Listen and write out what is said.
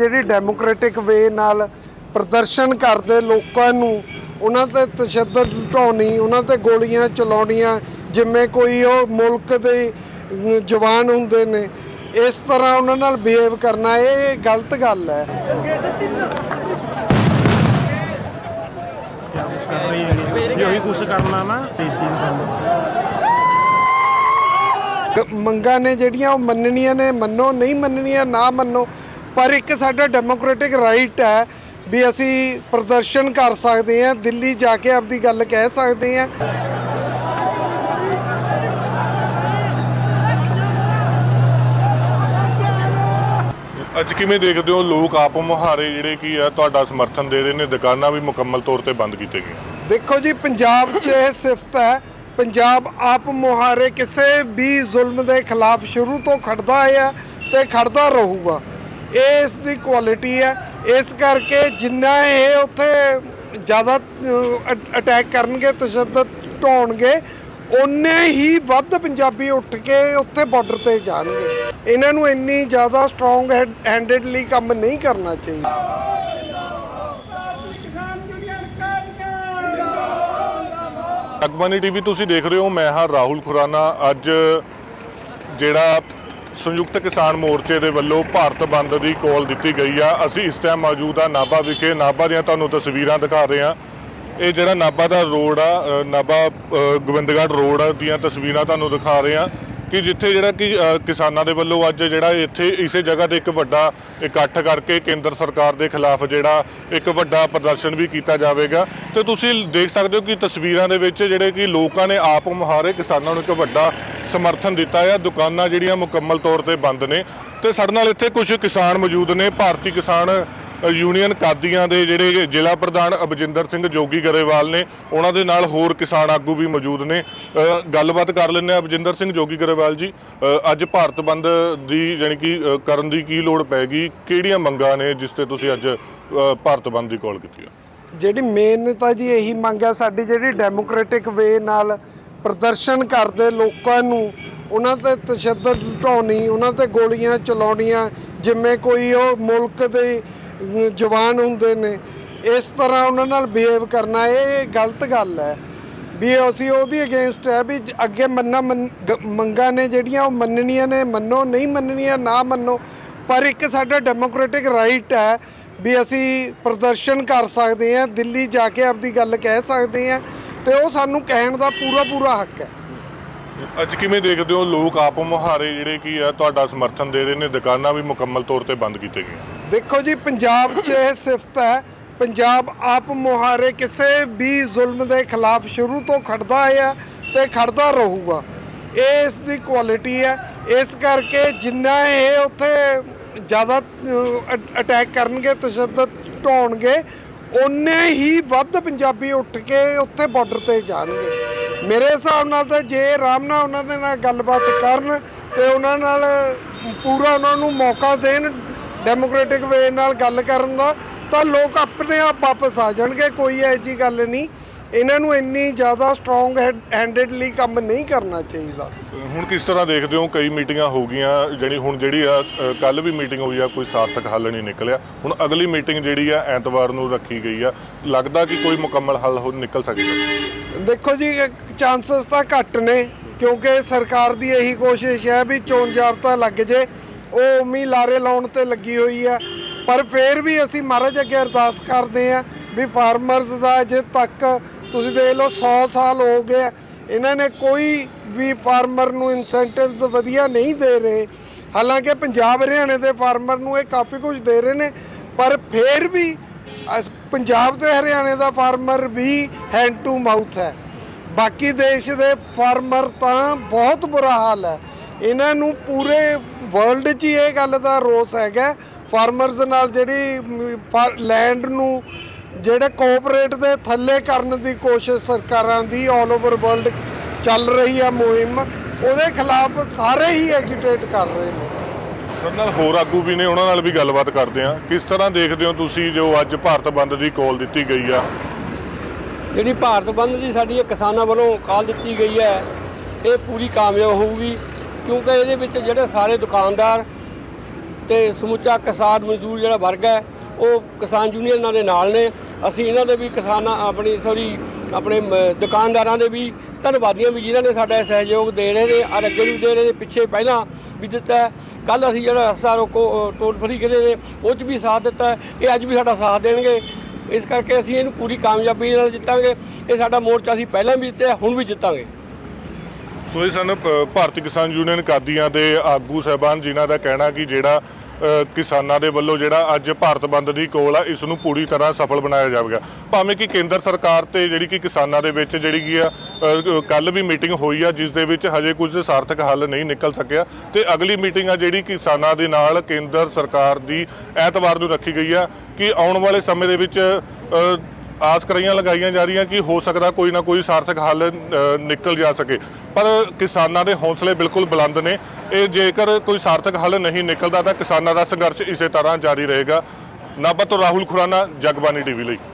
ਜਿਹੜੀ ਡੈਮੋਕ੍ਰੈਟਿਕ ਵੇ ਨਾਲ ਪ੍ਰਦਰਸ਼ਨ ਕਰਦੇ ਲੋਕਾਂ ਨੂੰ ਉਹਨਾਂ ਤੇ ਤਸ਼ੱਦਦ ਢਾਉਣੀ ਉਹਨਾਂ ਤੇ ਗੋਲੀਆਂ ਚਲਾਉਣੀਆਂ ਜਿਵੇਂ ਕੋਈ ਉਹ ਮੁਲਕ ਦੇ ਜਵਾਨ ਹੁੰਦੇ ਨੇ ਇਸ ਤਰ੍ਹਾਂ ਉਹਨਾਂ ਨਾਲ ਬਿਹੇਵ ਕਰਨਾ ਇਹ ਗਲਤ ਗੱਲ ਹੈ। ਕਰ ਰਹੀ ਹੈ ਜੇ ਉਹੀ ਕੁਛ ਕਰਨਾ ਨਾ ਦੇਸ਼ ਦੀ ਇਨਸਾਨ ਗ- ਮੰਗਾਂ ਨੇ ਜਿਹੜੀਆਂ ਉਹ ਮੰਨਣੀਆਂ ਨੇ ਮੰਨੋ ਨਹੀਂ ਮੰਨਣੀਆਂ ਨਾ ਮੰਨੋ ਪਰ ਇੱਕ ਸਾਡਾ ਡੈਮੋਕ੍ਰੈਟਿਕ ਰਾਈਟ ਹੈ ਵੀ ਅਸੀਂ ਪ੍ਰਦਰਸ਼ਨ ਕਰ ਸਕਦੇ ਹਾਂ ਦਿੱਲੀ ਜਾ ਕੇ ਆਪਦੀ ਗੱਲ ਕਹਿ ਸਕਦੇ ਹਾਂ। ਅੱਜ ਕਿਵੇਂ ਦੇਖਦੇ ਹੋ ਲੋਕ ਆਪ ਮੁਹਾਰੇ ਜਿਹੜੇ ਕੀ ਆ ਤੁਹਾਡਾ ਸਮਰਥਨ ਦੇ ਰਹੇ ਨੇ ਦੁਕਾਨਾਂ ਵੀ ਮੁਕੰਮਲ ਤੌਰ ਤੇ ਬੰਦ ਕੀਤੇ ਗਏ? ਦੇਖੋ ਜੀ ਪੰਜਾਬ 'ਚ ਇਹ ਸਿਫਤ ਹੈ ਪੰਜਾਬ ਆਪ ਮੁਹਾਰੇ ਕਿਸੇ ਵੀ ਜ਼ੁਲਮ ਦੇ ਖਿਲਾਫ ਸ਼ੁਰੂ ਤੋਂ ਖੜਦਾ ਆਇਆ ਤੇ ਖੜਦਾ ਰਹੂਗਾ। ਇਸ ਦੀ ਕੁਆਲਿਟੀ ਹੈ। ਇਸ ਕਰਕੇ ਜਿੰਨਾ ਇਹ ਉੱਥੇ ਜ਼ਿਆਦਾ ਅਟੈਕ ਕਰਨਗੇ, ਤਸ਼ੱਦਦ ਢਾਉਣਗੇ ਉਨੇ ਹੀ ਵੱਧ ਪੰਜਾਬੀ ਉੱਠ ਕੇ ਉੱਥੇ ਬਾਰਡਰ ਤੇ ਜਾਣਗੇ। ਇਹਨਾਂ ਨੂੰ ਇੰਨੀ ਜ਼ਿਆਦਾ ਸਟਰੋਂਗ ਹੈਂਡਡਲੀ ਕੰਮ ਨਹੀਂ ਕਰਨਾ ਚਾਹੀਦਾ। ਅਗਬਾਨੀ ਟੀਵੀ ਤੁਸੀਂ ਦੇਖ ਰਹੇ ਹੋ, ਮੈਂ ਹਾਂ ਰਾਹੁਲ ਖੁਰਾਨਾ। ਅੱਜ ਜਿਹੜਾ ਸੰਯੁਕਤ ਕਿਸਾਨ ਮੋਰਚੇ ਦੇ ਵੱਲੋਂ ਭਾਰਤ ਬੰਦ ਦੀ ਕਾਲ ਦਿੱਤੀ ਗਈ ਆ। ਅਸੀਂ ਇਸ ਟਾਈਮ ਮੌਜੂਦ ਆ ਨਾਭਾ ਵਿਖੇ। ਨਾਭਾ ਦੀਆਂ ਤੁਹਾਨੂੰ ਤਸਵੀਰਾਂ ਦਿਖਾ ਰਹੇ ਆ ਇਹ ਜਿਹੜਾ ਨਾਭਾ ਦਾ ਰੋਡ ਆ ਨਾਭਾ ਗੋਬਿੰਦਗੜ੍ਹ ਰੋਡ ਦੀਆਂ ਤਸਵੀਰਾਂ ਤੁਹਾਨੂੰ ਦਿਖਾ ਰਹੇ ਆ ਕਿ ਜਿੱਥੇ ਜਿਹੜਾ ਕਿ ਕਿਸਾਨਾਂ ਦੇ ਵੱਲੋਂ ਅੱਜ ਜਿਹੜਾ ਇੱਥੇ ਇਸੇ ਜਗ੍ਹਾ ਤੇ ਇੱਕ ਵੱਡਾ ਇਕੱਠ ਕਰਕੇ ਕੇਂਦਰ ਸਰਕਾਰ ਦੇ ਖਿਲਾਫ ਜਿਹੜਾ ਇੱਕ ਵੱਡਾ ਪ੍ਰਦਰਸ਼ਨ ਵੀ ਕੀਤਾ ਜਾਵੇਗਾ। ਤੇ ਤੁਸੀਂ ਦੇਖ ਸਕਦੇ ਹੋ ਕਿ ਤਸਵੀਰਾਂ ਦੇ ਵਿੱਚ ਜਿਹੜੇ ਕਿ ਲੋਕਾਂ ਨੇ ਆਪ ਮੁਹਾਰੇ ਕਿਸਾਨਾਂ ਨੂੰ ਇੱਕ ਵੱਡਾ ਸਮਰਥਨ ਦਿੱਤਾ ਹੈ। ਦੁਕਾਨਾਂ ਜਿਹੜੀਆਂ ਮੁਕੰਮਲ ਤੌਰ ਤੇ ਬੰਦ ਨੇ ਤੇ ਸਾਡੇ ਨਾਲ ਇੱਥੇ ਕੁਝ ਕਿਸਾਨ ਮੌਜੂਦ ਨੇ। ਭਾਰਤੀ ਕਿਸਾਨ ਯੂਨੀਅਨ ਕਾਦੀਆਂ ਦੇ ਜਿਹੜੇ ਜ਼ਿਲ੍ਹਾ ਪ੍ਰਧਾਨ ਅਬਜਿੰਦਰ ਸਿੰਘ ਜੋਗੀ ਗਰੇਵਾਲ ਨੇ, ਉਹਨਾਂ ਦੇ ਨਾਲ ਹੋਰ ਕਿਸਾਨ ਆਗੂ ਵੀ ਮੌਜੂਦ ਨੇ। ਗੱਲਬਾਤ ਕਰ ਲੈਂਦੇ ਆ ਅਬਜਿੰਦਰ ਸਿੰਘ ਜੋਗੀ ਗਰੇਵਾਲ ਜੀ। ਅੱਜ ਭਾਰਤ ਬੰਦ ਦੀ ਜਾਣੀ ਕਿ ਕਰਨ ਦੀ ਕੀ ਲੋੜ ਪੈਗੀ ਕਿਹੜੀਆਂ ਮੰਗਾਂ ਨੇ ਜਿਸ ਤੇ ਤੁਸੀਂ ਅੱਜ ਭਾਰਤ ਬੰਦ ਦੀ ਕਾਲ ਕੀਤੀ ਹੈ ਜਿਹੜੀ ਮੇਨ ਤਾਂ ਜੀ ਇਹੀ ਮੰਗ ਹੈ ਸਾਡੀ ਜਿਹੜੀ ਡੈਮੋਕ੍ਰੈਟਿਕ ਵੇ ਨਾਲ ਪ੍ਰਦਰਸ਼ਨ ਕਰਦੇ ਲੋਕਾਂ ਨੂੰ, ਉਹਨਾਂ ਤੇ ਤਸ਼ੱਦਦ ਢਾਉਣੀ, ਉਹਨਾਂ ਤੇ ਗੋਲੀਆਂ ਚਲਾਉਣੀਆਂ, ਜਿਵੇਂ ਕੋਈ ਉਹ ਮੁਲਕ ਦੇ ਜਵਾਨ ਹੁੰਦੇ ਨੇ, ਇਸ ਤਰ੍ਹਾਂ ਉਹਨਾਂ ਨਾਲ ਬਿਹੇਵ ਕਰਨਾ, ਇਹ ਗਲਤ ਗੱਲ ਹੈ। ਵੀ ਅਸੀਂ ਉਹਦੀ ਅਗੇਂਸਟ ਹੈ, ਵੀ ਅੱਗੇ ਮੰਨਾ ਮੰਨ- ਗ- ਮੰਗਾਂ ਨੇ ਜਿਹੜੀਆਂ ਉਹ ਮੰਨਣੀਆਂ ਨੇ, ਮੰਨੋ, ਨਹੀਂ ਮੰਨਣੀਆਂ, ਨਾ ਮੰਨੋ, ਪਰ ਇੱਕ ਸਾਡਾ ਡੈਮੋਕ੍ਰੈਟਿਕ ਰਾਈਟ ਹੈ, ਵੀ ਅਸੀਂ ਪ੍ਰਦਰਸ਼ਨ ਕਰ ਸਕਦੇ ਹਾਂ, ਦਿੱਲੀ ਜਾ ਕੇ ਆਪਦੀ ਗੱਲ ਕਹਿ ਸਕਦੇ ਹਾਂ ਤੇ ਉਹ ਸਾਨੂੰ ਕਹਿਣ ਦਾ ਪੂਰਾ ਪੂਰਾ ਹੱਕ ਹੈ। ਅੱਜ ਕਿਵੇਂ ਦੇਖਦੇ ਹੋ ਲੋਕ ਆਪ ਮੁਹਾਰੇ ਜਿਹੜੇ ਕੀ ਆ ਤੁਹਾਡਾ ਸਮਰਥਨ ਦੇ ਰਹੇ ਨੇ ਦੁਕਾਨਾਂ ਵੀ ਮੁਕੰਮਲ ਤੌਰ ਤੇ ਬੰਦ ਕੀਤੇ ਗਏ ਦੇਖੋ ਜੀ ਪੰਜਾਬ 'ਚ ਇਹ ਸਿਫਤ ਹੈ ਪੰਜਾਬ ਆਪ ਮੁਹਾਰੇ ਕਿਸੇ ਵੀ ਜ਼ੁਲਮ ਦੇ ਖਿਲਾਫ ਸ਼ੁਰੂ ਤੋਂ ਖੜਦਾ ਆਇਆ ਤੇ ਖੜਦਾ ਰਹੂਗਾ। ਇਹ ਇਸ ਦੀ ਕੁਆਲਿਟੀ ਹੈ। ਇਸ ਕਰਕੇ ਜਿੰਨਾ ਇਹ ਉੱਥੇ ਜ਼ਿਆਦਾ ਅਟੈਕ ਕਰਨਗੇ ਤਸ਼ੱਦਦ ਢਾਉਣਗੇ ਉਨੇ ਹੀ ਵੱਧ ਪੰਜਾਬੀ ਉੱਠ ਕੇ ਉੱਥੇ ਬਾਰਡਰ ਤੇ ਜਾਣਗੇ। ਮੇਰੇ ਹਿਸਾਬ ਨਾਲ ਤਾਂ ਜੇ ਆਰਾਮ ਨਾਲ ਉਹਨਾਂ ਦੇ ਨਾਲ ਗੱਲਬਾਤ ਕਰਨ ਤੇ ਉਹਨਾਂ ਨਾਲ ਪੂਰਾ ਉਹਨਾਂ ਨੂੰ ਮੌਕਾ ਦੇਣ ਡੈਮੋਕ੍ਰੈਟਿਕ ਵੇ ਨਾਲ ਗੱਲ ਕਰਨ ਦਾ, ਤਾਂ ਲੋਕ ਆਪਣੇ ਆਪ ਵਾਪਸ ਆ ਜਾਣਗੇ, ਕੋਈ ਐਜੀ ਜੀ ਗੱਲ ਨਹੀਂ। ਇਹਨਾਂ ਨੂੰ ਇੰਨੀ ਜ਼ਿਆਦਾ ਸਟਰੋਂਗ ਹੈਂਡਡਲੀ ਕੰਮ ਨਹੀਂ ਕਰਨਾ ਚਾਹੀਦਾ। ਹੁਣ ਕਿਸ ਤਰ੍ਹਾਂ ਦੇਖਦੇ ਹੋ? ਕਈ ਮੀਟਿੰਗਾਂ ਹੋ ਗਈਆਂ ਜਿਹੜੀ ਹੁਣ ਜਿਹੜੀ ਆ ਕੱਲ ਵੀ ਮੀਟਿੰਗ ਹੋਈ ਆ ਕੋਈ ਸਾਰਥਕ ਹੱਲ ਨਹੀਂ ਨਿਕਲਿਆ। ਹੁਣ ਅਗਲੀ ਮੀਟਿੰਗ ਜਿਹੜੀ ਆ ਐਤਵਾਰ ਨੂੰ ਰੱਖੀ ਗਈ ਆ। ਲੱਗਦਾ ਕਿ ਕੋਈ ਮੁਕੰਮਲ ਹੱਲ ਹੋ ਨਿਕਲ ਸਕੇਗਾ ਦੇਖੋ ਜੀ ਚਾਂਸਸ ਤਾਂ ਘੱਟ ਨੇ ਕਿਉਂਕਿ ਸਰਕਾਰ ਦੀ ਇਹੀ ਕੋਸ਼ਿਸ਼ ਹੈ ਵੀ ਚੋਣ ਜਾਬਤਾ ਲੱਗ ਜੇ। ਉਹ ਉਮੀ ਲਾਰੇ ਲਾਉਣ ਤੇ ਲੱਗੀ ਹੋਈ ਹੈ ਪਰ ਫਿਰ ਵੀ ਅਸੀਂ ਮਹਾਰਾਜ ਅੱਗੇ ਅਰਦਾਸ ਕਰਦੇ ਹਾਂ ਵੀ ਫਾਰਮਰਸ ਦਾ ਅਜੇ ਤੱਕ ਤੁਸੀਂ ਦੇਖ ਲਓ 100 ਸਾਲ ਹੋ ਗਏ ਇਹਨਾਂ ਨੇ ਕੋਈ ਵੀ ਫਾਰਮਰ ਨੂੰ ਇਨਸੈਂਟਿਵਸ ਵਧੀਆ ਨਹੀਂ ਦੇ ਰਹੇ। ਹਾਲਾਂਕਿ ਪੰਜਾਬ, ਹਰਿਆਣੇ ਦੇ ਫਾਰਮਰ ਨੂੰ ਇਹ ਕਾਫੀ ਕੁਝ ਦੇ ਰਹੇ ਨੇ, ਪਰ ਫਿਰ ਵੀ ਪੰਜਾਬ ਤੇ ਹਰਿਆਣੇ ਦਾ ਫਾਰਮਰ ਵੀ ਹੈਂਡ ਟੂ ਮਾਊਥ ਹੈ। ਬਾਕੀ ਦੇਸ਼ ਦੇ ਫਾਰਮਰ ਤਾਂ ਬਹੁਤ ਬੁਰਾ ਹਾਲ ਹੈ। ਇਹਨਾਂ ਨੂੰ ਪੂਰੇ ਵਰਲਡ 'ਚ ਹੀ ਇਹ ਗੱਲ ਦਾ ਰੋਸ ਹੈਗਾ। ਫਾਰਮਰਸ ਨਾਲ ਜਿਹੜੀ ਲੈਂਡ ਨੂੰ ਜਿਹੜੇ ਕੋਆਪਰੇਟ ਦੇ ਥੱਲੇ ਕਰਨ ਦੀ ਕੋਸ਼ਿਸ਼ ਸਰਕਾਰਾਂ ਦੀ ਆਲ ਓਵਰ ਵਰਲਡ ਚੱਲ ਰਹੀ ਹੈ ਮੁਹਿੰਮ ਉਹਦੇ ਖਿਲਾਫ ਸਾਰੇ ਹੀ ਐਜੀਟੇਟ ਕਰ ਰਹੇ ਨੇ। ਸਰ ਨਾਲ ਹੋਰ ਆਗੂ ਵੀ ਨੇ ਉਹਨਾਂ ਨਾਲ ਵੀ ਗੱਲਬਾਤ ਕਰਦੇ ਆ ਕਿਸ ਤਰ੍ਹਾਂ ਦੇਖਦੇ ਹੋ ਤੁਸੀਂ ਜੋ ਅੱਜ ਭਾਰਤ ਬੰਦ ਦੀ ਕਾਲ ਦਿੱਤੀ ਗਈ ਆ? ਜਿਹੜੀ ਭਾਰਤ ਬੰਦ ਦੀ ਸਾਡੀ ਇਹ ਕਿਸਾਨਾਂ ਵੱਲੋਂ ਕਾਲ ਦਿੱਤੀ ਗਈ ਹੈ ਇਹ ਪੂਰੀ ਕਾਮਯਾਬ ਹੋਊਗੀ ਕਿਉਂਕਿ ਇਹਦੇ ਵਿੱਚ ਜਿਹੜੇ ਸਾਰੇ ਦੁਕਾਨਦਾਰ ਤੇ ਸਮੁੱਚਾ ਕਿਸਾਨ ਮਜ਼ਦੂਰ ਜਿਹੜਾ ਵਰਗ ਹੈ ਉਹ ਕਿਸਾਨ ਯੂਨੀਅਨਾਂ ਦੇ ਨਾਲ ਨੇ। ਅਸੀਂ ਇਹਨਾਂ ਦੇ ਵੀ ਕਿਸਾਨਾਂ, ਆਪਣੀ ਸੌਰੀ ਆਪਣੇ ਦੁਕਾਨਦਾਰਾਂ ਦੇ ਵੀ ਧੰਨਵਾਦੀਆਂ ਵੀ ਜਿਨ੍ਹਾਂ ਨੇ ਸਾਡਾ ਸਹਿਯੋਗ ਦੇ ਰਹੇ ਨੇ ਔਰ ਅੱਗੇ ਵੀ ਦੇ ਰਹੇ ਨੇ, ਪਿੱਛੇ ਪਹਿਲਾਂ ਵੀ ਦਿੱਤਾ ਕੱਲ ਅਸੀਂ ਜਿਹੜਾ ਰਸਤਾ ਰੋਕੋ ਟੋਲ ਫਰੀ ਕਹਿੰਦੇ ਨੇ, ਉਹ 'ਚ ਵੀ ਸਾਥ ਦਿੱਤਾ ਇਹ ਅੱਜ ਵੀ ਸਾਡਾ ਸਾਥ ਦੇਣਗੇ। ਇਸ ਕਰਕੇ ਅਸੀਂ ਇਹਨੂੰ ਪੂਰੀ ਕਾਮਯਾਬੀ ਨਾਲ ਜਿੱਤਾਂਗੇ। ਇਹ ਸਾਡਾ ਮੋਰਚਾ ਅਸੀਂ ਪਹਿਲਾਂ ਵੀ ਜਿੱਤਿਆ, ਹੁਣ ਵੀ ਜਿੱਤਾਂਗੇ। ਸੋ ਇਹ ਸਨ ਭ- ਭਾਰਤੀ ਕਿਸਾਨ ਯੂਨੀਅਨ ਕਾਦੀਆਂ ਦੇ ਆਗੂ ਸਹਿਬਾਨ, ਜਿਨ੍ਹਾਂ ਦਾ ਕਹਿਣਾ ਕਿ ਜਿਹੜਾ ਕਿਸਾਨਾਂ ਦੇ ਵੱਲੋਂ ਜਿਹੜਾ ਅੱਜ ਭਾਰਤ ਬੰਦ ਦੀ ਕੋਲ ਆ, ਇਸ ਨੂੰ ਪੂਰੀ ਤਰ੍ਹਾਂ ਸਫਲ ਬਣਾਇਆ ਜਾਵੇਗਾ। ਭਾਵੇਂ ਕਿ ਕੇਂਦਰ ਸਰਕਾਰ ਤੇ ਜਿਹੜੀ ਕਿ ਕਿਸਾਨਾਂ ਦੇ ਵਿੱਚ ਜਿਹੜੀ ਕੀ ਆ ਕੱਲ ਵੀ ਮੀਟਿੰਗ ਹੋਈ ਆ, ਜਿਸ ਦੇ ਵਿੱਚ ਹਜੇ ਕੁਝ ਸਾਰਥਕ ਹੱਲ ਨਹੀਂ ਨਿਕਲ ਸਕਿਆ। ਤੇ ਅਗਲੀ ਮੀਟਿੰਗ ਆ ਜਿਹੜੀ ਕਿਸਾਨਾਂ ਦੇ ਨਾਲ ਕੇਂਦਰ ਸਰਕਾਰ ਦੀ ਐਤਵਾਰ ਨੂੰ ਰੱਖੀ ਗਈ ਆ, ਕਿ ਆਉਣ ਵਾਲੇ ਸਮੇਂ ਦੇ ਵਿੱਚ ਆਸ ਕਰਾਈਆਂ ਲਗਾਈਆਂ ਜਾ ਰਹੀਆਂ ਕਿ ਹੋ ਸਕਦਾ ਕੋਈ ਨਾ ਕੋਈ ਸਾਰਥਕ ਹੱਲ ਨਿਕਲ ਜਾ ਸਕੇ। ਪਰ ਕਿਸਾਨਾਂ ਦੇ ਹੌਸਲੇ ਬਿਲਕੁਲ ਬੁਲੰਦ ਨੇ। ਇਹ ਜੇਕਰ ਕੋਈ ਸਾਰਥਕ ਹੱਲ ਨਹੀਂ ਨਿਕਲਦਾ ਤਾਂ ਕਿਸਾਨਾਂ ਦਾ ਸੰਘਰਸ਼ ਇਸੇ ਤਰ੍ਹਾਂ ਜਾਰੀ ਰਹੇਗਾ। ਨਾਭਾ ਤੋਂ ਰਾਹੁਲ ਖੁਰਾਨਾ ਜਗਬਾਨੀ ਟੀਵੀ ਲਈ।